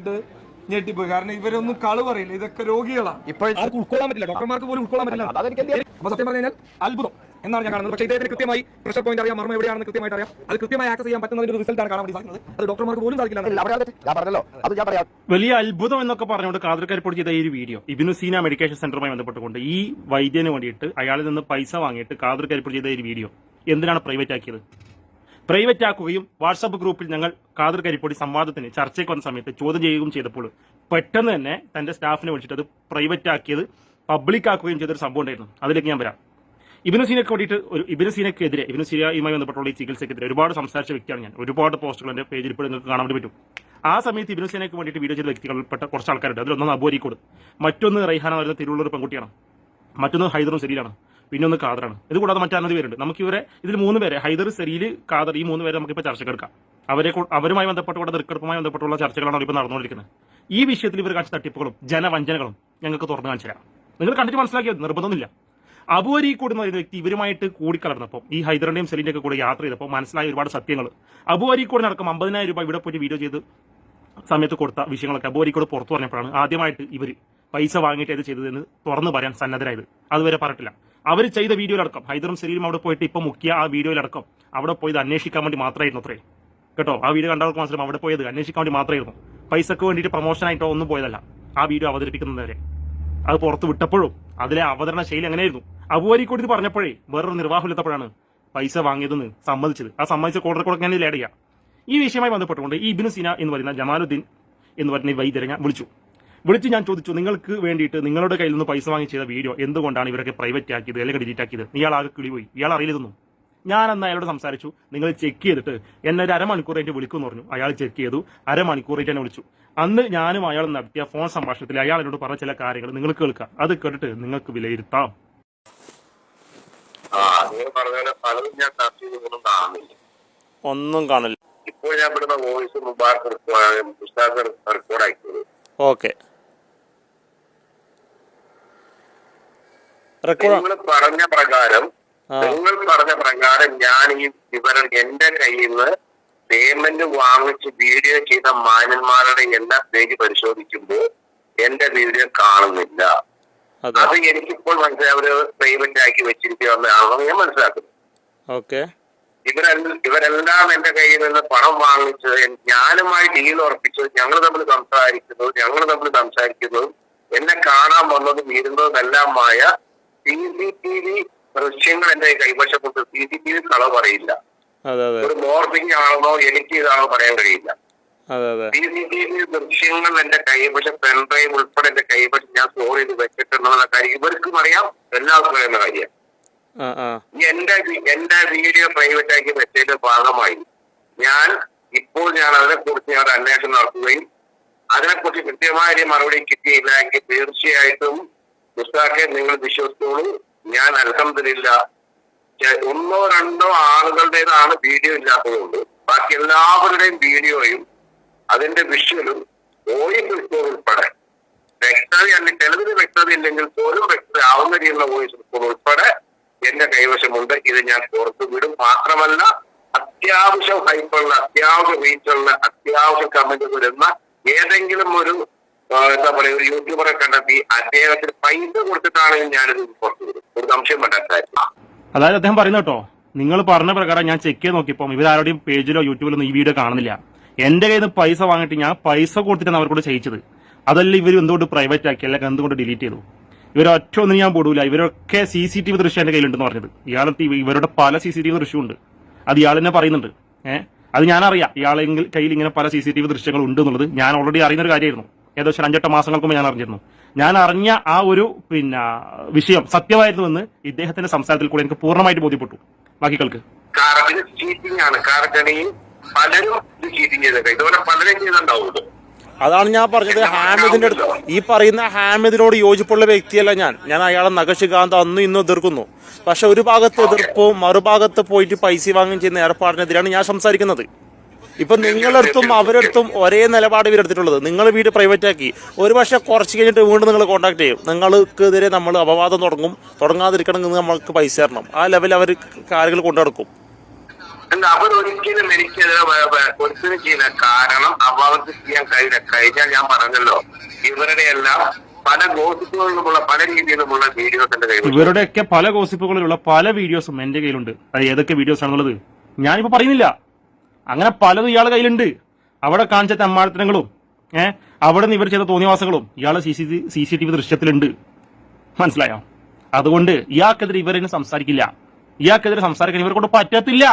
ഇട്ട് ഞെട്ടിപ്പോയി. കാരണം ഇവരൊന്നും കളു പറയില്ല. ഇതൊക്കെ രോഗികളാണ് ഇപ്പോഴത്തെ ആർക്കും ഉൾക്കൊള്ളാൻ പറ്റില്ല. ഡോക്ടർമാർക്ക് പോലും ഉൾക്കൊള്ളാൻ പറ്റില്ല. അപ്പൊ സത്യം പറഞ്ഞു കഴിഞ്ഞാൽ അത്ഭുതം എന്നാണ് ഞാൻ കാണുന്നത്. പക്ഷേ ഇദ്ദേഹത്തിന് കൃത്യമായി പ്രഷർ പോയിന്റ് അറിയാം. മർമ്മ എവിടെയാണെന്ന് കൃത്യമായിട്ട് അറിയാം. അത് കൃത്യമായി ആക്സസ് ചെയ്യാൻ പറ്റുന്നതിന്റെ റിസൾട്ട് ആണ് കാണാൻ വേണ്ടി സാധിക്കുന്നത്. അത് ഡോക്ടർമാർക്ക് പോലും സാധിക്കില്ല. ഇല്ല, അവിടെ അത് ഞാൻ പറഞ്ഞല്ലോ. അത് ഞാൻ പറയാം. വലിയ അത്ഭുതം എന്നൊക്കെ പറഞ്ഞുകൊണ്ട് കാതർക്കരിപ്പോൾ ചെയ്ത ഈ ഒരു വീഡിയോ ഇബിനു സീന മെഡിക്കേഷൻ സെന്ററുമായി ബന്ധപ്പെട്ടുകൊണ്ട് ഈ വൈദ്യന് വേണ്ടിയിട്ട് അയാളിൽ നിന്ന് പൈസ വാങ്ങിയിട്ട് കാതർക്കരിപ്പോൾ ചെയ്ത ഈ വീഡിയോ എന്തിനാണ് പ്രൈവറ്റ് ആക്കിയത്? പ്രൈവറ്റ് ആക്കുകയും വാട്സാപ്പ് ഗ്രൂപ്പിൽ ഞങ്ങൾ ഖാദർ കരിപ്പൊടി സംവാദത്തിന് ചർച്ചയ്ക്ക് വന്ന സമയത്ത് ചോദ്യം ചെയ്യുകയും ചെയ്തപ്പോൾ പെട്ടെന്ന് തന്നെ തന്റെ സ്റ്റാഫിനെ വിളിച്ചിട്ട് അത് പ്രൈവറ്റ് ആക്കിയത് പബ്ലിക് ആക്കുകയും ചെയ്തൊരു സംഭവം ഉണ്ടായിരുന്നു. അതിലേക്ക് ഞാൻ വരാം. ഇബിനു സീനയ്ക്ക് വേണ്ടിയിട്ട് ഒരു ഇബിനു സീനക്കെതിരെ ഇബിനു സീനയുമായി ബന്ധപ്പെട്ടുള്ള ഈ ചികിത്സയ്ക്കെതിരെ ഒരുപാട് സംസാരിച്ച വ്യക്തിയാണ് ഞാൻ. ഒരുപാട് പോസ്റ്റുകൾ എന്റെ പേജിൽ ഇപ്പോൾ നിങ്ങൾക്ക് കാണാൻ വേണ്ടി പറ്റും. ആ സമയത്ത് ഇബിനു സീനയ്ക്ക് വേണ്ടിയിട്ട് വീഡിയോ ചെയ്ത വ്യക്തികളിൽപ്പെട്ട കുറച്ച് ആൾക്കാരുണ്ട്. അതിലൊന്നാണ് അബോരിക്കോട് മറ്റൊന്ന് റൈഹാന വരുന്ന തിരുവള്ളൂർ പെൺകുട്ടിയാണ്. മറ്റൊന്ന് ഹൈദറും സെരീലാണ് പിന്നെ ഒന്ന് കാദറാണ് ഇത് കൂടാതെ മറ്റനവധി പേരുണ്ട്. നമുക്ക് ഇവരെ ഇതിൽ മൂന്ന് പേരെ ഹൈദർ സെരീൽ കാദർ ഈ മൂന്ന് പേരെ നമുക്കിപ്പോൾ ചർച്ചക്കെടുക്കാം അവരെ അവരുമായി അവരുമായി ബന്ധപ്പെട്ടുള്ള ദൃക്കെടുപ്പുമായി ബന്ധപ്പെട്ടുള്ള ചർച്ചകളാണ് ഇപ്പോൾ നടന്നുകൊണ്ടിരിക്കുന്നത്. ഈ വിഷയത്തിൽ ഇവർ കാണിച്ച തട്ടിപ്പുകളും ജനവഞ്ചനകളും ഞങ്ങൾക്ക് തുറന്നു കാണിച്ചു നിങ്ങൾ കണ്ടിട്ട് മനസ്സിലാക്കിയത് നിർബന്ധമൊന്നുമില്ല. അബുവരി കൂടുന്ന ഒരു വ്യക്തി ഇവരുമായിട്ട് കൂടിക്കലർന്നപ്പോൾ ഈ ഹൈദറിന്റെയും സെലിന്റെയൊക്കെ കൂടെ യാത്ര ചെയ്തപ്പോൾ മനസ്സിലായ ഒരുപാട് സത്യങ്ങൾ. അബുവരി കൂടെ നടക്കും അമ്പതിനായിരം രൂപ ഇവിടെ പോയി വീഡിയോ ചെയ്ത് സമയത്ത് കൊടുത്ത വിഷയങ്ങളൊക്കെ അബുവരിക്കൂടെ പുറത്തു പറഞ്ഞപ്പോഴാണ് ആദ്യമായിട്ട് ഇവർ പൈസ വാങ്ങിയിട്ട് ഇത് ചെയ്തതെന്ന് തുറന്നു പറയാൻ സന്നദ്ധരായത്. അതുവരെ പറഞ്ഞിട്ടില്ല. അവർ ചെയ്ത വീഡിയോയിലടക്കം. ഹൈദറും സലീലും അവിടെ പോയിട്ട് ഇപ്പൊ മുക്കിയ ആ വീഡിയോയിലടക്കം അവിടെ പോയത് അന്വേഷിക്കാൻ വേണ്ടി മാത്രമായിരുന്നു അത്രേ. കേട്ടോ? ആ വീഡിയോ കണ്ടവർക്ക് മാത്രം അവിടെ പോയത് അന്വേഷിക്കാൻ വേണ്ടി മാത്രമായിരുന്നു പൈസക്ക് വേണ്ടിയിട്ട് പ്രൊമോഷനായിട്ടോ ഒന്നും പോയതല്ല. ആ വീഡിയോ അവതരിപ്പിക്കുന്നവരെ അത് പുറത്ത് വിട്ടപ്പോഴും അതിലെ അവതരണ ശൈലി അങ്ങനെയായിരുന്നു അബുവരിക്കൂടി ഇത് പറഞ്ഞപ്പോഴേ വേറൊരു നിർവാഹമില്ലാത്തപ്പോഴാണ് പൈസ വാങ്ങിയതെന്ന് സമ്മതിച്ചത്. ആ സമ്മതിച്ച കോടതി കൂടെ ഞാൻ ലേഡ് ചെയ്യാം. ഈ വിഷയമായി ബന്ധപ്പെട്ടുകൊണ്ട് ഈ ഇബിനു സിന എന്ന് പറയുന്ന ജമാലുദ്ദീൻ എന്ന് ഈ വൈദ്യരെ ഞാൻ വിളിച്ചു. വിളിച്ച് ഞാൻ ചോദിച്ചു നിങ്ങൾക്ക് വേണ്ടിയിട്ട് നിങ്ങളുടെ കയ്യിൽ നിന്ന് പൈസ വാങ്ങി ചെയ്ത വീഡിയോ എന്തുകൊണ്ടാണ് ഇവരൊക്കെ പ്രൈവറ്റ് ആക്കിയത് അല്ലെങ്കിൽ ഡിലീറ്റ് ആക്കിയത്? ഇയാൾ ആകെ കിളിപോയി. ഇയാൾ അറിയില്ലെന്നു ഞാൻ അന്ന് അയാളോട് സംസാരിച്ചു നിങ്ങൾ ചെക്ക് ചെയ്തിട്ട് എന്നെ ഒരു അരമണിക്കൂർ കഴിഞ്ഞ് വിളിക്കുമെന്ന് പറഞ്ഞു. അയാൾ ചെക്ക് ചെയ്തു അരമണിക്കൂർ കഴിഞ്ഞ് എന്നെ വിളിച്ചു. അന്ന് ഞാനും അയാൾ നടത്തിയ ഫോൺ സംഭാഷണത്തിൽ അയാൾ എന്നോട് പറഞ്ഞ ചില കാര്യങ്ങൾ നിങ്ങൾ കേൾക്കാം അത് കേട്ടിട്ട് നിങ്ങൾക്ക് വിലയിരുത്താം. ഒന്നും കാണില്ല ഇപ്പോൾ ഞാൻ ഇവിടുന്ന് വോയിസ് മുബാർക്ക് റെക്കോർഡ് ആക്കിയത് ഓക്കെ നിങ്ങൾ പറഞ്ഞ പ്രകാരം നിങ്ങൾ പറഞ്ഞ പ്രകാരം ഞാൻ ഈ വിവരം എന്റെ കയ്യിൽ നിന്ന് പേയ്മെന്റ് വാങ്ങിച്ച് വീഡിയോ ചെയ്ത മാന്യന്മാരുടെ എല്ലാ പേജ് പരിശോധിക്കുമ്പോൾ എന്റെ വീഡിയോ കാണുന്നില്ല. അതെ. എനിക്കിപ്പോൾ മനസ്സിലായി അവർ പേയ്മെന്റ് ആക്കി വെച്ചിരിക്കുകയാണെന്ന് ഞാൻ മനസ്സിലാക്കുന്നു. ഓക്കെ ഇവരെല്ലാം ഇവരെല്ലാം എന്റെ കയ്യിൽ നിന്ന് പണം വാങ്ങിച്ചത് ഞാനുമായി ഡീൽ ഉറപ്പിച്ചത് ഞങ്ങൾ തമ്മിൽ സംസാരിക്കുന്നതും ഞങ്ങൾ തമ്മിൽ സംസാരിക്കുന്നതും എന്നെ കാണാൻ വന്നതും ഇരുന്നതുമെല്ലാമായ സി സി ടി വി ദൃശ്യങ്ങൾ എന്റെ കൈവശപ്പെട്ട് സി സി ടി വി കള പറയില്ല. ഒരു മോർഫിംഗ് ആണെന്നോ എനിക്ക് ഇതാണോ പറയാൻ കഴിയില്ല. സി സി ടി വി ദൃശ്യങ്ങൾ എന്റെ കൈവശം പെൻഡ്രൈവ് ഉൾപ്പെടെ എന്റെ കൈവശം ഞാൻ സ്റ്റോർ ചെയ്ത് വെച്ചിട്ടുണ്ടെന്നുള്ള കാര്യം ഇവർക്കും അറിയാം എല്ലാവർക്കും അറിയുന്ന കാര്യം. എന്റെ എന്റെ വീഡിയോ പ്രൈവറ്റ് ആക്കി വെച്ചതിന്റെ ഭാഗമായി ഞാൻ ഇപ്പോൾ ഞാൻ അതിനെക്കുറിച്ച് ഞാൻ ഒരു അന്വേഷണം നടത്തുകയും അതിനെക്കുറിച്ച് കൃത്യമായ മറുപടി കിട്ടിയില്ല എങ്കിൽ തീർച്ചയായിട്ടും പുസ്തകത്തെ നിങ്ങൾ വിശ്വസിച്ചോളൂ. ഞാൻ അലഹമില്ല ഒന്നോ രണ്ടോ ആളുകളുടേതാണ് വീഡിയോ ഇല്ലാത്തതുകൊണ്ട് ബാക്കി എല്ലാവരുടെയും വീഡിയോയും അതിന്റെ വിഷ്വലും വോയിസ് ഉൾപ്പെടെ വ്യക്തത അല്ലെങ്കിൽ ചിലതിന് വ്യക്തത ഇല്ലെങ്കിൽ പോലും വ്യക്തത ആവുന്ന രീതിയിലുള്ള വോയിസ് ഉൾപ്പെടെ എന്റെ കൈവശമുണ്ട്. ഇത് ഞാൻ പുറത്തു വിടും. മാത്രമല്ല അത്യാവശ്യം ഹൈപ്പുള്ള അത്യാവശ്യം റീച്ചുള്ള അത്യാവശ്യം കമന്റ് വരുന്ന ഏതെങ്കിലും ഒരു എന്താ പറയുക ഒരു യൂട്യൂബറെ കണ്ടെത്തി അദ്ദേഹത്തിന് പൈസ കൊടുത്തിട്ടാണെങ്കിൽ ഞാനിത് പുറത്തു ഒരു സംശയം പറ്റാത്ത അതായത് അദ്ദേഹം പറയുന്നത് കേട്ടോ നിങ്ങൾ പറഞ്ഞ പ്രകാരം ഞാൻ ചെക്ക് ചെയ്ത് നോക്കിയപ്പോൾ ഇവരാരുടെയും പേജിലോ യൂട്യൂബിലോ ഈ വീഡിയോ കാണുന്നില്ല. എന്റെ കയ്യിൽ നിന്ന് പൈസ വാങ്ങിയിട്ട് ഞാൻ പൈസ കൊടുത്തിട്ടാണ് അവർക്കൂടെ ചെയ്യിച്ചത്. അതല്ല ഇവർ എന്തുകൊണ്ട് പ്രൈവറ്റ് ആക്കി അല്ലെങ്കിൽ എന്തുകൊണ്ട് ഡിലീറ്റ് ചെയ്തു? ഇവരൊറ്റ ഒന്നും ഞാൻ പോടൂല. ഇവരൊക്കെ സി സി ടി വി ദൃശ്യം എന്റെ കയ്യിലുണ്ടെന്ന് പറഞ്ഞത്. ഇയാൾ ഇവരുടെ പല സി സി ടി വി ദൃശ്യമുണ്ട്. അത് ഇയാൾ തന്നെ പറയുന്നുണ്ട്. ഏഹ് അത് ഞാനറിയാം. ഇയാളെങ്കിൽ കയ്യിൽ ഇങ്ങനെ പല സി സി ടി വി ദൃശ്യങ്ങൾ ഉണ്ട് എന്നുള്ളത് ഞാൻ ഓൾറെഡി അറിയുന്ന ഒരു കാര്യമായിരുന്നു. ഏകദേശം അഞ്ചെട്ട് മാസങ്ങൾക്ക് മുമ്പ് ഞാൻ അറിഞ്ഞിരുന്നു ഞാൻ അറിഞ്ഞ ആ ഒരു പിന്നെ വിഷയം സത്യമായിരുന്നുവെന്ന് ഇദ്ദേഹത്തിന്റെ സംസാരത്തിൽ കൂടി എനിക്ക് പൂർണമായിട്ട് ബോധ്യപ്പെട്ടു. ബാക്കി കേൾക്ക്. കാരണം ഇത് ചീറ്റിംഗ് ആണ്. കാരണം പലരും ഇത് ചീറ്റിംഗ് ചെയ്തേക്കാം. ഇതുപോലെ പലരും ചെയ്തിട്ടുണ്ടാവുമല്ലോ അതാണ് ഞാൻ പറഞ്ഞത്. ഹാമിദിന്റെ അടുത്ത് ഈ പറയുന്ന ഹാമിദിനോട് യോജിപ്പുള്ള വ്യക്തിയല്ല ഞാൻ. ഞാൻ അയാളെ നഖശികാന്ത് അന്നും ഇന്നും എതിർക്കുന്നു. പക്ഷെ ഒരു ഭാഗത്ത് എതിർപ്പും മറുഭാഗത്ത് പോയിട്ട് പൈസ വാങ്ങുകയും ചെയ്യുന്ന ഏർപ്പാടിനെതിരാണ് ഞാൻ സംസാരിക്കുന്നത്. ഇപ്പൊ നിങ്ങളടുത്തും അവരടുത്തും ഒരേ നിലപാട് ഇവരെടുത്തിട്ടുള്ളത്. നിങ്ങൾ വീട് പ്രൈവറ്റ് ആക്കി. ഒരു പക്ഷെ കുറച്ച് കഴിഞ്ഞിട്ട് വീണ്ടും നിങ്ങൾ കോൺടാക്ട് ചെയ്യും. നിങ്ങൾക്കെതിരെ നമ്മൾ അപവാദം തുടങ്ങും. തുടങ്ങാതിരിക്കണമെങ്കിൽ നമ്മൾക്ക് പൈസ തരണം. ആ ലെവൽ അവർ കാര്യങ്ങൾ കൊണ്ടുനടക്കും. അവരൊരിക്കലും വ- ഒരിക്കലും ചെയ്യുന്ന കാരണം അവർക്ക് ചെയ്യാൻ കഴിയില്ല. കഴിഞ്ഞാൽ ഞാൻ പറഞ്ഞല്ലോ ഇവരുടെ എല്ലാം പല ഗോസിപ്പുകളിലുമുള്ള പല രീതിയിലുമുള്ള വീഡിയോസ് എന്റെ കയ്യിൽ ഇവരുടെയൊക്കെ പല ഗോസിപ്പുകളിലുള്ള പല വീഡിയോസും എന്റെ കയ്യിലുണ്ട്. അത് ഏതൊക്കെ വീഡിയോസ് ആണെന്നുള്ളത് ഞാനിപ്പോ പറയുന്നില്ല. അങ്ങനെ പലതും ഇയാൾ കയ്യിലുണ്ട്. അവിടെ കാണിച്ച തെമ്മാഴത്തനങ്ങളും ഏഹ് അവിടെ നിന്ന് ഇവർ ചെയ്ത തോന്നിവാസങ്ങളും ഇയാളെ C C C C T V ദൃശ്യത്തിലുണ്ട്. മനസ്സിലായോ? അതുകൊണ്ട് ഇയാൾക്കെതിരെ ഇവരൊന്നും സംസാരിക്കില്ല. ഇയാൾക്കെതിരെ സംസാരിക്കാൻ ഇവരെ കൊണ്ട് പറ്റത്തില്ല.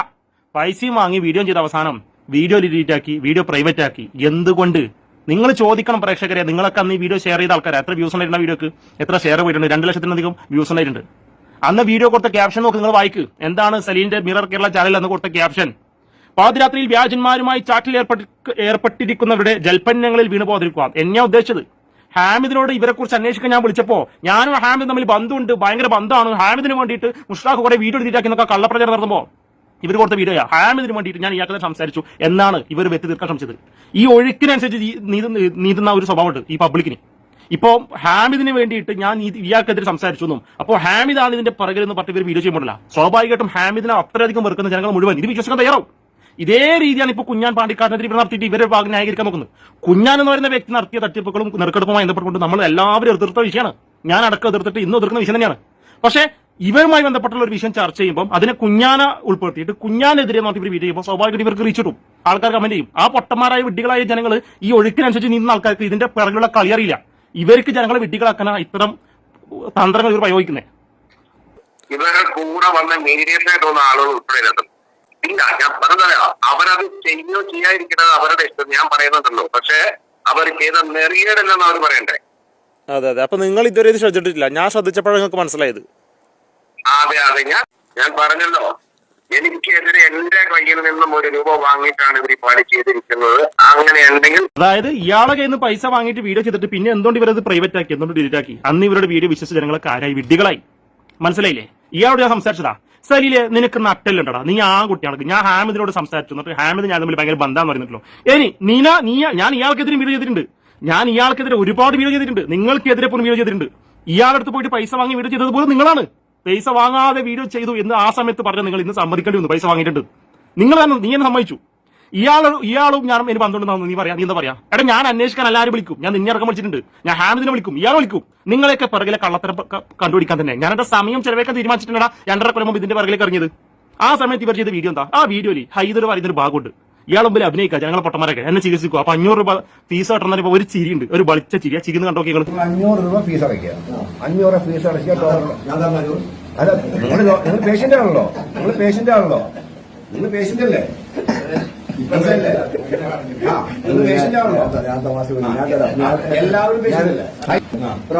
പൈസയും വാങ്ങി വീഡിയോ ചെയ്ത അവസാനം വീഡിയോ ഡിലീറ്റ് ആക്കി വീഡിയോ പ്രൈവറ്റ് ആക്കി. എന്തുകൊണ്ട്? നിങ്ങൾ ചോദിക്കണം പ്രേക്ഷകരെ. നിങ്ങളൊക്കെ അന്ന് ഈ വീഡിയോ ഷെയർ ചെയ്ത ആൾക്കാർ എത്ര വ്യൂസ് ഉണ്ടായിരുന്ന വീഡിയോക്ക്? എത്ര ഷെയർ പോയിട്ടുണ്ട്? രണ്ട് ലക്ഷത്തിലധികം വ്യൂസ് ഉണ്ടായിട്ടുണ്ട്. അന്ന് വീഡിയോ കൊടുത്ത ക്യാപ്ഷൻ നോക്കി നിങ്ങൾ വായിക്ക്. എന്താണ് സലീന്റെ മിറർ കേരള ചാനൽ അന്ന് കൊടുത്ത ക്യാപ്ഷൻ പാതിരാത്രിയിൽ വ്യാജന്മാരുമായി ചാറ്റിൽ ഏർപ്പെട്ടി ഏർപ്പെട്ടിരിക്കുന്നവരുടെ ജൽപ്പന്നങ്ങളിൽ വീണു പോകാതിരിക്കുക എന്നെയാ ഉദ്ദേശിച്ചത്. ഹാമിദിനോട് ഇവരെ കുറിച്ച് അന്വേഷിക്കാൻ ഞാൻ വിളിച്ചപ്പോ ഞാനും ഹാമിദ് തമ്മിൽ ബന്ധമുണ്ട് ഭയങ്കര ബന്ധമാണ്. ഹാമിദിന് വേണ്ടിയിട്ട് മുഷ്താഖ് കുറെ വീഡിയോ എടുത്തിട്ടാക്കി എന്നൊക്കെ കള്ളപ്രചാരം നടന്നപ്പോ ഇവർ കൊടുത്ത വീഡിയോയാ ഹാമിദിന് വേണ്ടിയിട്ട് ഞാൻ ഇയാൾക്കത് സംസാരിച്ചു. എന്നാണ് ഇവർ വെത്തി തീർക്കാൻ ശ്രമിച്ചത്. ഈ ഒഴുക്കിനനുസരിച്ച് നീതുന്ന ഒരു സ്വഭാവമുണ്ട് ഈ പബ്ലിക്കിന്. ഇപ്പോ ഹാമിദിന് വേണ്ടിയിട്ട് ഞാൻ ഇയാൾക്കെതിരെ സംസാരിച്ചു എന്നും. അപ്പോൾ ഹാമിദാണ് ഇതിന്റെ പിറകിൽ എന്ന് പറഞ്ഞിട്ട് ഇവർ വീഡിയോ ചെയ്യുമ്പോഴല്ല സ്വാഭാവികമായിട്ടും ഹാമിദിനെ അത്രയധികം വെറുക്കുന്ന ജനങ്ങൾ മുഴുവൻ. ഇത് വിശ്വസിക്കാൻ തയ്യാറാവും. ഇതേ രീതിയാണ് ഇപ്പൊ കുഞ്ഞാൻ പാണ്ടിക്കാരനെതിരെ ഇവിടെ നടത്തിയിട്ട് ഇവരെ ഭാഗം ന്യായീകരിക്കാൻ നോക്കുന്നത്. കുഞ്ഞാൻ എന്ന് പറയുന്ന വ്യക്തി നടത്തിയ തട്ടിപ്പുകളും നെറുക്കെടുപ്പുമായി ബന്ധപ്പെട്ടുകൊണ്ട് നമ്മൾ എല്ലാവരും എതിർത്ത വിഷയമാണ്. ഞാൻ അടക്കം എതിർത്തിട്ട് ഇന്ന് എതിർക്കുന്ന വിഷയം തന്നെയാണ്. പക്ഷേ ഇവരുമായി ബന്ധപ്പെട്ടുള്ള ഒരു വിഷയം ചർച്ച ചെയ്യുമ്പോൾ അതിനെ കുഞ്ഞാന ഉൾപ്പെടുത്തിയിട്ട് കുഞ്ഞാനെതിരെ നോക്കി ഇവർ വീഡിയോ ചെയ്യുമ്പോൾ സ്വാഭാവികമായിട്ട് ഇവർക്ക് റീച്ച് കിട്ടും. ആൾക്കാർ കമന്റ് ചെയ്യും. ആ പൊട്ടന്മാരായ വിഡ്ഢികളായ ജനങ്ങൾ ഈ ഒഴുക്കിനനുസരിച്ച് നിന്ന ആൾക്കാർക്ക് ഇതിന്റെ പിറകിലുള്ള കളി അറിയില്ല. ഇവർക്ക് ജനങ്ങളെ വിഡ്ഢികളാക്കാനാ ഇത്തരം തന്ത്രങ്ങൾ ഇവർ പ്രയോഗിക്കുന്നത് ഇവരുടെ കൂടെ വന്ന മീഡിയറ്റ് ആയിട്ടുള്ള ആളുകൾ ഉൾപ്പെടെ ഇല്ല ഞാൻ പറഞ്ഞത്. അവരത് ചെയ്യോ ചെയ്യാതിരിക്കുന്നത് അവരുടെ ഇഷ്ടം. ഞാൻ പറയുന്നുണ്ടല്ലോ. പക്ഷെ അവർ ചെയ്ത നെറിയേടല്ലെന്ന് അവർ പറയണ്ടേ. അതെ അതെ. അപ്പൊ നിങ്ങൾ ഇതുവരെ ഇത് ശ്രദ്ധിച്ചിട്ടില്ല. ഞാൻ ശ്രദ്ധിച്ചപ്പോഴാണ് നിങ്ങൾക്ക് മനസ്സിലായത്. അതെ അതെ. ഞാൻ ഞാൻ പറഞ്ഞല്ലോ. എനിക്കെതിരെ എന്റെ കയ്യിൽ നിന്നും ഒരു രൂപ വാങ്ങിയിട്ടാണ് ഇവർ ഈ പണി ചെയ്തിരിക്കുന്നത്. അങ്ങനെ ഉണ്ടെങ്കിൽ അതായത് ഇയാളെ കയ്യിൽ നിന്ന് പൈസ വാങ്ങിയിട്ട് വീഡിയോ ചെയ്തിട്ട് പിന്നെ എന്തുകൊണ്ട് ഇവരത് പ്രൈവറ്റ് ആക്കി എന്തുകൊണ്ട് ഡിലീറ്റ് ആക്കി? അന്ന് ഇവരുടെ വീഡിയോ വിശ്വസിച്ച ജനങ്ങളെ കാര്യമായി വിഡ്ഢികളായി. മനസ്സിലായില്ലേ? ഇയാളോട് ഞാൻ സംസാരിച്ചതാ. സലീലെ നിനക്ക് നട്ടല്ലുണ്ടടാ നീ ആ കുട്ടിയാണ് ഞാൻ ഹാമിദിനോട് സംസാരിച്ചു. എന്നിട്ട് ഹാമിദ് ഞാൻ തമ്മിൽ ഭയങ്കര ബന്ധാന്ന് പറഞ്ഞിട്ടുള്ളൂ. ഇനി നീന നീ ഞാൻ ഇയാൾക്കെതിരെ വീഡിയോ ചെയ്തിട്ടുണ്ട്. ഞാൻ ഇയാൾക്കെതിരെ ഒരുപാട് വീഡിയോ ചെയ്തിട്ടുണ്ട്. നിങ്ങൾക്കെതിരെ പോലും വീഡിയോ ചെയ്തിട്ടുണ്ട്. ഇയാളടുത്ത് പോയിട്ട് പൈസ വാങ്ങി വീഡിയോ ചെയ്തത് പോലും നിങ്ങളാണ്. പൈസ വാങ്ങാതെ വീഡിയോ ചെയ്തു എന്ന് ആ സമയത്ത് പറഞ്ഞ നിങ്ങൾ ഇന്ന് സമ്മതിക്കേണ്ടി വന്നു. പൈസ വാങ്ങിയിട്ടുണ്ട്. നിങ്ങൾ തന്നെ നീ എന്നെ സമ്മതിച്ചു. ഇയാളും ഇയാളും ഞാനും എനിക്ക് ബന്ധമുണ്ടെന്ന് നീ പറയാ നീ എന്താ പറയാ? എടാ ഞാൻ അന്വേഷിക്കാൻ എല്ലാവരും വിളിക്കും. ഞാൻ നിന്നെ ഇറക്കം വിളിച്ചിട്ടുണ്ട്. ഞാൻ ഹാമിദിനെ വിളിക്കും. ഇയാൾ വിളിക്കും. നിങ്ങളെയൊക്കെ പിറകിലെ കള്ളത്തരം കണ്ടുപിടിക്കാൻ തന്നെ. ഞാൻ എന്റെ സമയം ചെലവേക്കാൻ തീരുമാനിച്ചിട്ടുണ്ടാ രണ്ടര കൊല്ലം മുമ്പ് ഇതിന്റെ പിറകിലേക്ക് ഇറങ്ങിയത് ആ സമയത്ത് ഇവർ ചെയ്ത വീഡിയോ എന്താ? ആ വീഡിയോയിൽ ഹൈദർ പറയുന്ന ഒരു ഭാഗമുണ്ട്. ഇയാൾ മുമ്പിൽ അഭിനയിക്കുക ജനങ്ങളെ പൊട്ടന്മാരൊക്കെ. എന്നെ ചികിത്സിക്കും? അപ്പൊ അഞ്ഞൂറ് രൂപ ഫീസ് കട്ടുന്ന ഒരു ചിരിയുണ്ട്. ഒരു വളിച്ച ചിരി. ആ ചിരി കണ്ടോ നിങ്ങൾ അഞ്ഞൂറ് രൂപ ഫീസ് അടയ്ക്കുക. അഞ്ഞൂറ് ഫീസ് അടയ്ക്കുക. പേഷ്യന്റ് ആണല്ലോ. നിങ്ങൾ പേഷ്യന്റ് ആണല്ലോ. നിങ്ങൾ പേഷ്യന്റ് അല്ലേ? ആ,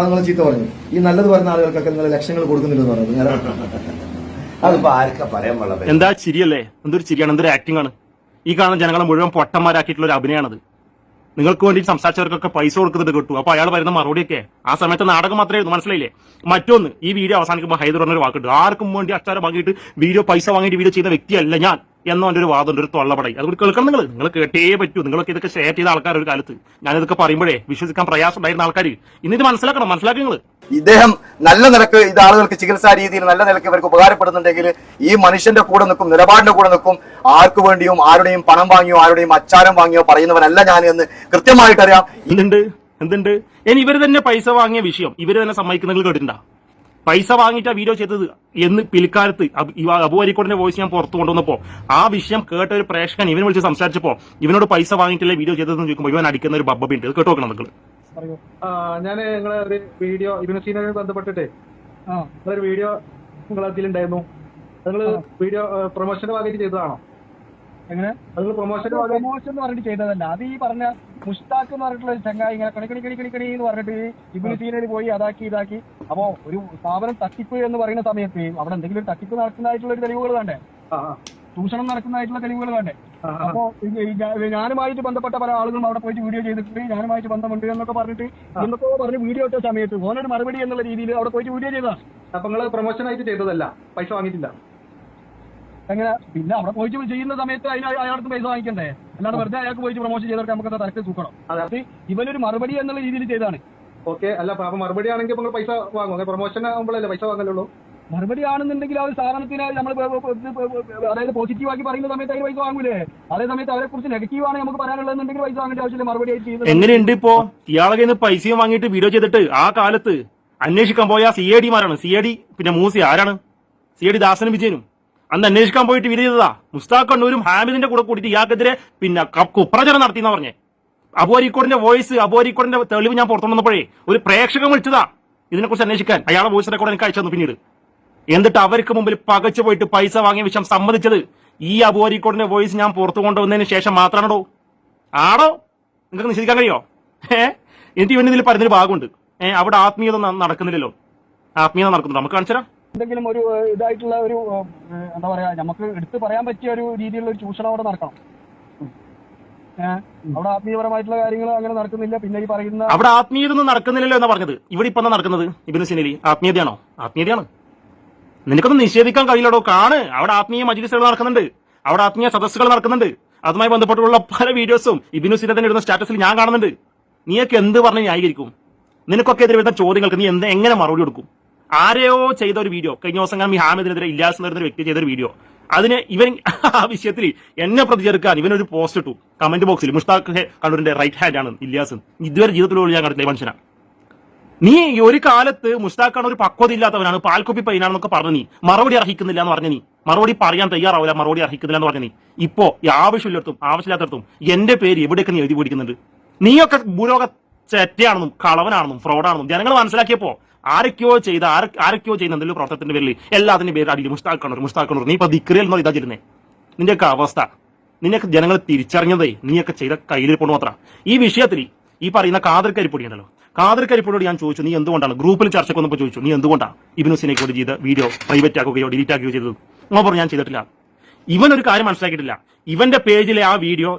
നിങ്ങൾ ചീത്ത പറഞ്ഞു. ഈ നല്ലത് പറഞ്ഞ ആളുകൾക്കൊക്കെ നിങ്ങൾ ലക്ഷങ്ങൾ കൊടുക്കുന്നുണ്ടെന്ന് പറഞ്ഞത്. ഞാൻ അതിപ്പോ ആർക്കാ പറയാൻ പാടില്ല എന്താ ചിരിയല്ലേ? എന്തൊരു ചിരിയാണ് എന്തൊരു ആക്ടിംഗ് ആണ്. ഈ കാണുന്ന ജനങ്ങളെ മുഴുവൻ പൊട്ടന്മാരാക്കിയിട്ടുള്ള ഒരു അഭിനയമാണത് നിങ്ങൾക്ക് വേണ്ടി സംസാരിച്ചവർക്കൊക്കെ പൈസ കൊടുക്കുന്നത് കിട്ടും. അപ്പൊ അയാൾ വരുന്ന മറുപടിയൊക്കെ. ആ സമയത്ത് നാടകം മാത്രമേ ആയിരുന്നു മനസ്സിലായില്ലേ? മറ്റൊന്ന് ഈ വീഡിയോ അവസാനിക്കുമ്പോൾ ഹൈദർ പറഞ്ഞൊരു വാക്കുണ്ട്. ആർക്കും വേണ്ടി അച്ചാരം വാങ്ങിയിട്ട് വീഡിയോ പൈസ വാങ്ങിയിട്ട് വീഡിയോ ചെയ്ത വ്യക്തിയല്ല ഞാൻ. എന്നോ എന്റെ ഒരു വാദമുണ്ട് ഒരു തൊള്ളപടയി അതുകൊണ്ട് കേൾക്കണം നിങ്ങൾ നിങ്ങൾ കേട്ടേ പറ്റൂ. നിങ്ങളൊക്കെ ഇതൊക്കെ ഷെയർ ചെയ്ത ആൾക്കാർ ഒരു കാലത്ത്. ഞാനിതൊക്കെ പറയുമ്പോഴേ വിശ്വസിക്കാൻ പ്രയാസം ഉണ്ടായിരുന്ന ആൾക്കാർ ഇത് മനസ്സിലാക്കണം. മനസ്സിലാക്കി നിങ്ങൾ ഇദ്ദേഹം നല്ല നിലയ്ക്ക് ഇത് ആളുകൾക്ക് ചികിത്സാ രീതിയിൽ നല്ല നിലയ്ക്ക് ഇവർക്ക് ഉപകാരപ്പെടുന്നുണ്ടെങ്കിൽ ഈ മനുഷ്യന്റെ കൂടെ നിൽക്കും നിലപാടിന്റെ കൂടെ നിൽക്കും ആർക്കു വേണ്ടിയും ആരുടെയും പണം വാങ്ങിയോ ആരുടെയും അച്ചാരം വാങ്ങിയോ പറയുന്നവനല്ല ഞാൻ എന്ന് കൃത്യമായിട്ടറിയാം. എന്തുണ്ട്? എന്തുണ്ട്? ഇനി ഇവർ തന്നെ പൈസ വാങ്ങിയ വിഷയം. ഇവർ തന്നെ സമ്മതിക്കുന്ന നിങ്ങൾ കേട്ടിട്ടുണ്ടോ? പൈസ വാങ്ങിയിട്ടാ വീഡിയോ ചെയ്തത് എന്ന് പിൽക്കാലത്ത്. അബ് അരിക്കോടിന്റെ വോയിസ് ഞാൻ പുറത്തു കൊണ്ടുവന്നപ്പോ ആ വിഷയം കേട്ട ഒരു പ്രേക്ഷകൻ ഇവനെ വിളിച്ച് സംസാരിച്ചപ്പോ ഇവനോട് പൈസ വാങ്ങിയിട്ടില്ല വീഡിയോ ചെയ്തതെന്ന് ചോദിക്കുമ്പോൾ ഇവൻ അടിക്കുന്ന ഒരു ബബ്ബുണ്ട് ഉണ്ട് കേട്ടോ നോക്കണം നിങ്ങൾ ഞാൻ നിങ്ങളെ ഒരു വീഡിയോ ഇബിനുസീനുമായി ബന്ധപ്പെട്ടിട്ടേ നിങ്ങളൊരു വീഡിയോ നിങ്ങൾ അതിലുണ്ടായിരുന്നു. നിങ്ങൾ വീഡിയോ പ്രൊമോഷന്റെ ഭാഗമായിട്ട് ചെയ്തതാണോ? എങ്ങനെ? നിങ്ങൾ പ്രൊമോഷന്റെ ഭാഗം പ്രൊമോഷൻ എന്ന് പറഞ്ഞിട്ട് ചെയ്തതല്ല. അത് ഈ പറഞ്ഞ മുഷ്താഖ് എന്ന് പറഞ്ഞിട്ടുള്ള ഒരു ചങ്ങായി ഇങ്ങനെ കണി കണി കണി കണി കണി എന്ന് പറഞ്ഞിട്ട് ഇബിന് സീനയിൽ പോയി അതാക്കി ഇതാക്കി. അപ്പോ ഒരു സ്ഥാപനം തട്ടിപ്പ് എന്ന് പറയുന്ന സമയത്ത് അവിടെ എന്തെങ്കിലും ഒരു തട്ടിപ്പ് നടക്കുന്നതായിട്ടുള്ള ഒരു തെളിവുകൾ വേണ്ടേ ചൂഷണം നടക്കുന്നതായിട്ടുള്ള തെളിവുകൾ വേണ്ടേ. അപ്പോ ഞാനുമായിട്ട് ബന്ധപ്പെട്ട പല ആളുകളും അവിടെ പോയിട്ട് വീഡിയോ ചെയ്തിട്ടുണ്ട്. ഞാനുമായിട്ട് ബന്ധമുണ്ട് എന്നൊക്കെ പറഞ്ഞിട്ട് എന്തൊക്കെയോ പറഞ്ഞ് വീഡിയോ ഇട്ട സമയത്ത് ഓനൊരു മറുപടി എന്നുള്ള രീതിയിൽ അവിടെ പോയിട്ട് വീഡിയോ ചെയ്തതാണ് അപ്പൊ നിങ്ങൾ പ്രൊമോഷനായിട്ട് ചെയ്തതല്ല? പൈസ വാങ്ങിയിട്ടില്ല? എങ്ങനെ പിന്നെ അവിടെ പോയിട്ട് ചെയ്യുന്ന സമയത്ത് അതിന് അയാൾക്ക് പൈസ വാങ്ങിക്കണ്ടേ? അല്ലാതെ വെറുതെ അയാൾക്ക് പോയിട്ട് പ്രൊമോഷൻ ചെയ്തവർക്ക് നമുക്ക് എന്താ സൂക്കണം അതായത് അതെ. അത് ഇവനൊരു മറുപടി എന്നുള്ള രീതിയിൽ ചെയ്താണ്. ഓക്കെ. അല്ല അപ്പൊ മറുപടി ആണെങ്കിൽ നിങ്ങൾ പൈസ വാങ്ങും. പ്രൊമോഷൻ ആകുമ്പോഴല്ലേ പൈസ വാങ്ങലുള്ളൂ മറുപടി ആണെന്നുണ്ടെങ്കിൽ ആ ഒരു സാധനത്തിന് നമ്മൾ അതായത് പോസിറ്റീവ് ആക്കി പറയുന്ന സമയത്ത് അതിന് പൈസ വാങ്ങൂലേ? അതേ സമയത്ത് അവരെ കുറിച്ച് നെഗറ്റീവ് ആണ് നമുക്ക് പറയാനുള്ളതെന്നുണ്ടെങ്കിൽ പൈസ വാങ്ങേണ്ട ആവശ്യമില്ല. മറുപടി ആയിട്ട് ചെയ്യുന്നത് എങ്ങനെയുണ്ട് ഇപ്പോ? ഇയാളെ പൈസയും വാങ്ങിയിട്ട് വീഡിയോ ചെയ്തിട്ട് ആ കാലത്ത് അന്വേഷിക്കാൻ പോയ സി എ ഡിമാരാണ് സി എ ഡി പിന്നെ മൂസി ആരാണ്? സി എ ഡി ദാസനും വിജയനും. അന്ന് അന്വേഷിക്കാൻ പോയിട്ട് വിധി ചെയ്തതാ. മുസ്താഖ് കണ്ണൂരും ഹാമിദിന്റെ കൂടെ കൂടിയിട്ട് ഇയാൾക്കെതിരെ പിന്നെ കുപ്രചരണം നടത്തിയെന്നാ പറഞ്ഞേ. അബോരിക്കോടിന്റെ വോയിസ് അബോരിക്കോടിന്റെ തെളിവ് ഞാൻ പുറത്തു വന്നപ്പോഴേ ഒരു പ്രേക്ഷകൻ വിളിച്ചതാ ഇതിനെക്കുറിച്ച് അന്വേഷിക്കാൻ. അയാളെ വോയിസ് റെക്കോർഡ് എനിക്ക് അയച്ചു പിന്നീട്. എന്നിട്ട് അവർക്ക് മുമ്പിൽ പകച്ചു പോയിട്ട് പൈസ വാങ്ങിയ വിഷയം സമ്മതിച്ചത് ഈ അബോരിക്കോടിന്റെ വോയിസ് ഞാൻ പുറത്തു കൊണ്ടുവന്നതിന് ശേഷം മാത്രമാണോ ആടോ നിങ്ങൾക്ക് നിശ്ചയിക്കാൻ കഴിയോ? ഏ? എനിക്ക് ഇവന് ഇതിൽ പറഞ്ഞൊരു ഭാഗമുണ്ട്. ഏഹ് അവിടെ ആത്മീയത നടക്കുന്നില്ലല്ലോ. ആത്മീയത നടക്കുന്നുണ്ട്? നമുക്ക് കാണിച്ചാ എന്തെങ്കിലും ഒരു ഇതായിട്ടുള്ള ഒരു എന്താ പറയാ നമുക്ക് എടുത്തു പറയാൻ പറ്റിയ ഒരു രീതിയിലുള്ള ഒരു ചൂഷണം അവിടെ നടക്കണം. അവിടെ ആത്മീയപരമായിട്ടുള്ള കാര്യങ്ങൾ അങ്ങനെ നടക്കുന്നില്ല. പിന്നെ ഈ പറയുന്ന അവിടെ ആത്മീയത ഒന്നും നടക്കുന്നില്ലല്ലോ എന്നാ പറഞ്ഞത്. ഇവിടെ ഇപ്പൊ നടക്കുന്നത്? ഇബിന് സിനിലി ആത്മീയതയാണോ? ആത്മീയതയാണ്. നിനക്കൊന്നും നിഷേധിക്കാൻ കഴിയില്ലടോ കാണ്. അവിടെ ആത്മീയ മജിലിസുകൾ നടക്കുന്നുണ്ട്. അവിടെ ആത്മീയ സദസ്സുകൾ നടക്കുന്നുണ്ട്. അതുമായി ബന്ധപ്പെട്ടുള്ള പല വീഡിയോസും ഇബിനു സിനെ തന്നെ ഇടുന്ന സ്റ്റാറ്റസിൽ ഞാൻ കാണുന്നുണ്ട്. നീയൊക്കെ എന്ത് പറഞ്ഞ് ന്യായീകരിക്കും? നിനക്കൊക്കെ എതിരെ വരുന്ന ചോദ്യങ്ങൾക്ക് നീ എന്ത് എങ്ങനെ മറുപടി കൊടുക്കും? ആരെയോ ചെയ്ത ഒരു വീഡിയോ. കഴിഞ്ഞ ദിവസം ഞാൻ ഈ ഹാമിദിനെതിരെ ഇല്ലാസ് എന്ന് പറയുന്ന വ്യക്തി ചെയ്ത ഒരു വീഡിയോ. അതിന് ഇവൻ ആ വിഷയത്തിൽ എന്നെ പ്രതിചേർക്കാൻ ഇവനൊരു പോസ്റ്റ് ഇട്ടു. കമന്റ് ബോക്സിൽ മുഷ്താഖ് കണ്ണൂരിന്റെ റൈറ്റ് ഹാൻഡ് ആണ് ഇല്ലാസ് ഇതുവരെ ജീവിതത്തിലൂടെ ഞാൻ കണ്ടില്ല മനുഷ്യനാ. നീ ഒരു കാലത്ത് മുസ്താഖ് കണ്ണൂർ പക്വത ഇല്ലാത്തവനാണ് പാൽക്കുപ്പി പൈനാണെന്നൊക്കെ പറഞ്ഞു നീ. മറുപടി അർഹിക്കുന്നില്ല എന്ന് പറഞ്ഞു നീ. മറുപടി പറയാൻ തയ്യാറാവില്ല മറുപടി അർഹിക്കുന്നില്ല എന്ന് പറഞ്ഞു നീ. ഇപ്പോ ആവശ്യമില്ലാത്തും ആവശ്യമില്ലാത്തടത്തും എന്റെ പേര് എവിടെയൊക്കെ നീ എഴുതി പിടിക്കുന്നുണ്ട്? നീയൊക്കെ ഭൂലോക ചെറ്റയാണെന്നും കളവനാണെന്നും ഫ്രോഡാണെന്നും ജനങ്ങൾ മനസ്സിലാക്കിയപ്പോ ആരൊക്കെയോ ചെയ്ത ആര- ആരൊക്കെയോ ചെയ്യുന്ന എന്തെങ്കിലും പ്രവർത്തനത്തിന്റെ പേരിൽ എല്ലാത്തിന്റെ പേര് അടിയിൽ മുസ്താഖ് കണ്ണൂർ നീ ഇപ്പൊ ദിക്രിയിൽ എന്നോ ഇതാ ചെയ്യുന്നേ? നിന്റെയൊക്കെ അവസ്ഥ. നിന്നെയൊക്കെ ജനങ്ങൾ തിരിച്ചറിഞ്ഞതേ നീയൊക്കെ ചെയ്ത കയ്യിൽ കൊണ്ട് മാത്രം. ഈ വിഷയത്തിൽ ഈ പറയുന്ന കാതർ കരിപ്പൊടി ഉണ്ടല്ലോ കാതർ കരിപ്പൊടിയോട് ഞാൻ ചോദിച്ചു നീ എന്തുകൊണ്ടാണ്? ഗ്രൂപ്പിൽ ചർച്ചയ്ക്ക് വന്നപ്പോൾ ചോദിച്ചു നീ എന്തുകൊണ്ടാണ് ഇബിനു സിനേക്കോട് ചെയ്ത വീഡിയോ പ്രൈവറ്റ് ആക്കുകയോ ഡിലീറ്റ് ആക്കുകയോ ചെയ്തത്. ഞാൻ പറഞ്ഞു ഞാൻ ചെയ്തിട്ടില്ല. ഇവൻ ഒരു കാര്യം മനസ്സിലാക്കിയിട്ടില്ല. ഇവന്റെ പേജിലെ ആ വീഡിയോ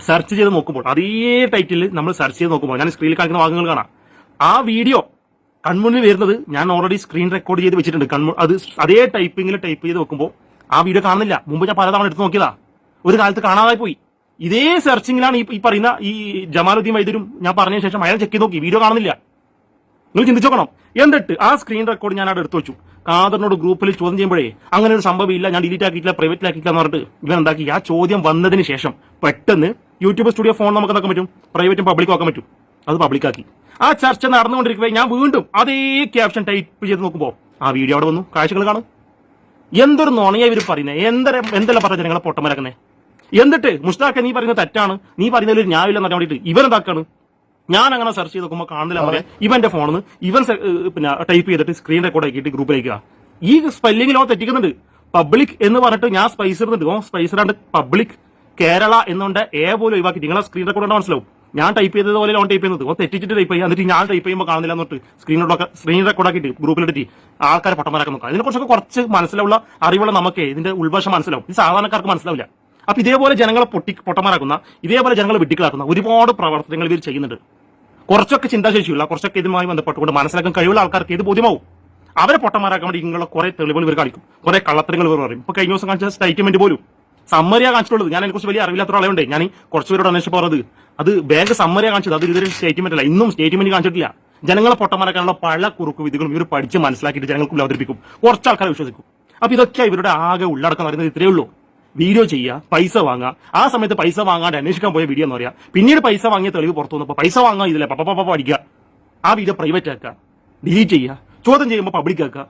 സെർച്ച് ചെയ്ത് നോക്കുമ്പോൾ അതേ ടൈറ്റിൽ നമ്മൾ സെർച്ച് ചെയ്ത് നോക്കുമ്പോൾ ഞാൻ സ്ക്രീനിൽ കാണിക്കുന്ന ഭാഗങ്ങൾ കാണാം. ആ വീഡിയോ കൺമുന്നിൽ വരുന്നത് ഞാൻ ഓൾറെഡി സ്ക്രീൻ റെക്കോർഡ് ചെയ്ത് വെച്ചിട്ടുണ്ട്. കൺമു അത് അതേ ടൈപ്പിംഗിൽ ടൈപ്പ് ചെയ്ത് നോക്കുമ്പോൾ ആ വീഡിയോ കാണുന്നില്ല. മുമ്പ് ഞാൻ പലതവണ എടുത്ത് നോക്കിയതാ. ഒരു കാലത്ത് കാണാതായി പോയി. ഇതേ സെർച്ചിങ്ങിലാണ് ഈ പറയുന്ന ഈ ജമാലുദ്ദീൻ വൈദ്യരും ഞാൻ പറഞ്ഞ ശേഷം അയാൾ ചെക്ക് ചെയ്ത് നോക്കി. വീഡിയോ കാണുന്നില്ല. നിങ്ങൾ ചിന്തിച്ചു നോക്കണം. എന്നിട്ട് ആ സ്ക്രീൻ റെക്കോർഡ് ഞാൻ അവിടെ എടുത്തു വെച്ചു. കാദറിനോട് ഗ്രൂപ്പിൽ ചോദ്യം ചെയ്യുമ്പോഴേ അങ്ങനെ ഒരു സംഭവം ഇല്ല ഞാൻ ഡിലീറ്റ് ആക്കിയിട്ടില്ല പ്രൈവറ്റ് ആക്കിയിട്ടില്ല എന്ന് പറഞ്ഞിട്ട് ഇവൻ ഉണ്ടാക്കി ആ ചോദ്യം വന്നതിന് ശേഷം പെട്ടെന്ന് യൂട്യൂബ് സ്റ്റുഡിയോ ഫോൺ നമുക്ക് നോക്കാൻ പറ്റും പ്രൈവറ്റും പബ്ലിക്കും ആക്കാൻ പറ്റും. അത് പബ്ലിക്കാക്കി ആ ചർച്ച നടന്നുകൊണ്ടിരിക്കുമ്പോൾ ഞാൻ വീണ്ടും അതേ ക്യാപ്ഷൻ ടൈപ്പ് ചെയ്ത് നോക്കുമ്പോൾ ആ വീഡിയോ അവിടെ വന്നു. കാഴ്ചകൾ കാണും. എന്തൊരു നുണയാ ഇവർ പറയുന്നത് എന്തെല്ലാം എന്തെല്ലാം പറഞ്ഞ ജനങ്ങളെ പൊട്ടമലക്കുന്നേ എന്നിട്ട് മുഷ്താഖ് നീ പറയുന്നത് തെറ്റാണ്. നീ പറയുന്നതിൽ ഒരു ന്യായമില്ലെന്ന് അറിയാൻ വേണ്ടിയിട്ട് ഇവരെന്താക്കാണ്? ഞാൻ അങ്ങനെ സെർച്ച് ചെയ്ത് നോക്കുമ്പോൾ കാണുന്നില്ല പറയാം ഇവന്റെ ഫോണിൽ നിന്ന് ഇവൻ പിന്നെ ടൈപ്പ് ചെയ്തിട്ട് സ്ക്രീൻ റെക്കോർഡ് ആക്കിയിട്ട് ഗ്രൂപ്പിലേക്ക് ഈ സ്പെല്ലിംഗിലോ തെറ്റിക്കുന്നുണ്ട്. പബ്ലിക് എന്ന് പറഞ്ഞിട്ട് ഞാൻ സ്പൈസർ ഇടുന്നുണ്ട്. ഓ സ്പൈസറാണ്ട് പബ്ലിക് കേരള എന്നുകൊണ്ട് എ പോലും ഒഴിവാക്കി. നിങ്ങളെ സ്ക്രീൻ റെക്കോർഡ് മനസ്സിലാവും. ഞാൻ ടൈപ്പ് ചെയ്തത് പോലെ ഓൺ ടൈപ്പ് ചെയ്യുന്നത്. ഓ തെറ്റിച്ചിട്ട് ടൈപ്പ് ചെയ്യുക. എന്നിട്ട് ഞാൻ ടൈപ്പ് ചെയ്യുമ്പോൾ കാണുന്നില്ല എന്നിട്ട് സ്ക്രീൻ സ്ക്രീൻ റെക്കോർഡ് ആക്കിയിട്ട് ഗ്രൂപ്പിലിട്ട് ആൾക്കാരെ പൊട്ടന്മാരാക്കാൻ നോക്കാം ഇതിനെക്കുറിച്ചൊക്കെ കുറച്ച് മനസ്സിലുള്ള അറിവുള്ള നമുക്ക് ഇതിന്റെ ഉൾവശം മനസ്സിലാവും. ഇത് സാധാരണക്കാർക്ക് മനസ്സിലാവില്ല. അപ്പൊ ഇതേപോലെ ജനങ്ങളെ പൊട്ടി പൊട്ടന്മാരാക്കുന്ന ഇതേപോലെ ജനങ്ങളെ വെട്ടിക്കളാക്കുന്ന ഒരുപാട് പ്രവർത്തനങ്ങൾ ഇവർ ചെയ്യുന്നുണ്ട്. കുറച്ചൊക്കെ ചിന്താശേഷിയുള്ള കുറച്ചൊക്കെ ഇതുമായി ബന്ധപ്പെട്ടുകൊണ്ട് മനസ്സിലാക്കാൻ കഴിവുള്ള ആൾക്കാർക്ക് ഇത് ബോധ്യമാവും. അവരെ പൊട്ടന്മാരാക്കാൻ വേണ്ടി ഇങ്ങനെയുള്ള കുറെ തെളിവുകൾ ഇവർ കാണിക്കും. കുറെ കള്ളത്തരങ്ങൾ ഇവർ പറയും. ഇപ്പൊ കഴിഞ്ഞ ദിവസം കാണിച്ച സ്റ്റേറ്റ്മെന്റ് പോലും സമ്മറിയാ കാണിച്ചിട്ടുള്ളത്. ഞാൻ അതിനെക്കുറിച്ച് വലിയ അറിവില്ലാത്ത ഒരാളുണ്ട് ഞാൻ കുറച്ചുപേരോട് കുറച്ച് പേരോട് അന്വേഷിച്ച് പറഞ്ഞത് അത് ബാങ്ക് സമ്മറിയാ കാണിച്ചത്. അത് ഇതൊരു സ്റ്റേറ്റ്മെന്റ് അല്ല. ഇന്നും സ്റ്റേറ്റ്മെന്റ് കാണിച്ചിട്ടില്ല. ജനങ്ങളെ പൊട്ടമാരക്കാനുള്ള പല കുറുക്കു വിധികളും ഇവർ പഠിച്ച് മനസ്സിലാക്കിയിട്ട് ജനങ്ങൾക്കുള്ള അവതരിപ്പിക്കും. കുറച്ച് ആൾക്കാരെ വിശ്വസിക്കും. അപ്പൊ ഇതൊക്കെ ഇവരുടെ ആകെ ഉള്ളടക്കം എന്ന് പറയുന്നത് ഇത്രയേ ഉള്ളൂ. വീഡിയോ ചെയ്യുക പൈസ വാങ്ങുക. ആ സമയത്ത് പൈസ വാങ്ങാണ്ട് അന്വേഷിക്കാൻ പോയ വീഡിയോ എന്ന് പറയാം. പിന്നീട് പൈസ വാങ്ങിയ തെളിവ് പുറത്തു വന്നപ്പോൾ പൈസ വാങ്ങാൻ ഇതില്ല പപ്പ പപ്പ പഠിക്കുക. ആ വീഡിയോ പ്രൈവറ്റ് ആക്കുക. ഡിലീറ്റ് ചെയ്യുക. ചോദ്യം ചെയ്യുമ്പോൾ പബ്ലിക് ആക്കുക.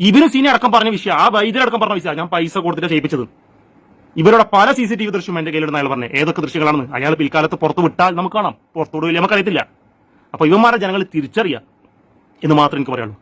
ഇവർ സീനെ അടക്കം പറഞ്ഞ വിഷയം ആ വൈദ്യരടക്കം പറഞ്ഞ വിഷയം ഞാൻ പൈസ കൊടുത്തിട്ട് ചെയ്യിപ്പിച്ചത്. ഇവരുടെ പല സി സി ടി വി ദൃശ്യം എന്റെ കയ്യിലിടുന്ന അയാൾ പറഞ്ഞു. ഏതൊക്കെ ദൃശ്യങ്ങളാണെന്ന്. അയാൾ പിൽക്കാലത്ത് പുറത്തു വിട്ടാൽ നമുക്ക് കാണാം. പുറത്തോട് നമുക്കറിയത്തില്ല അപ്പൊ ഇവന്മാരെ ജനങ്ങൾ തിരിച്ചറിയാം എന്ന് മാത്രം എനിക്ക് പറയാനുള്ളൂ.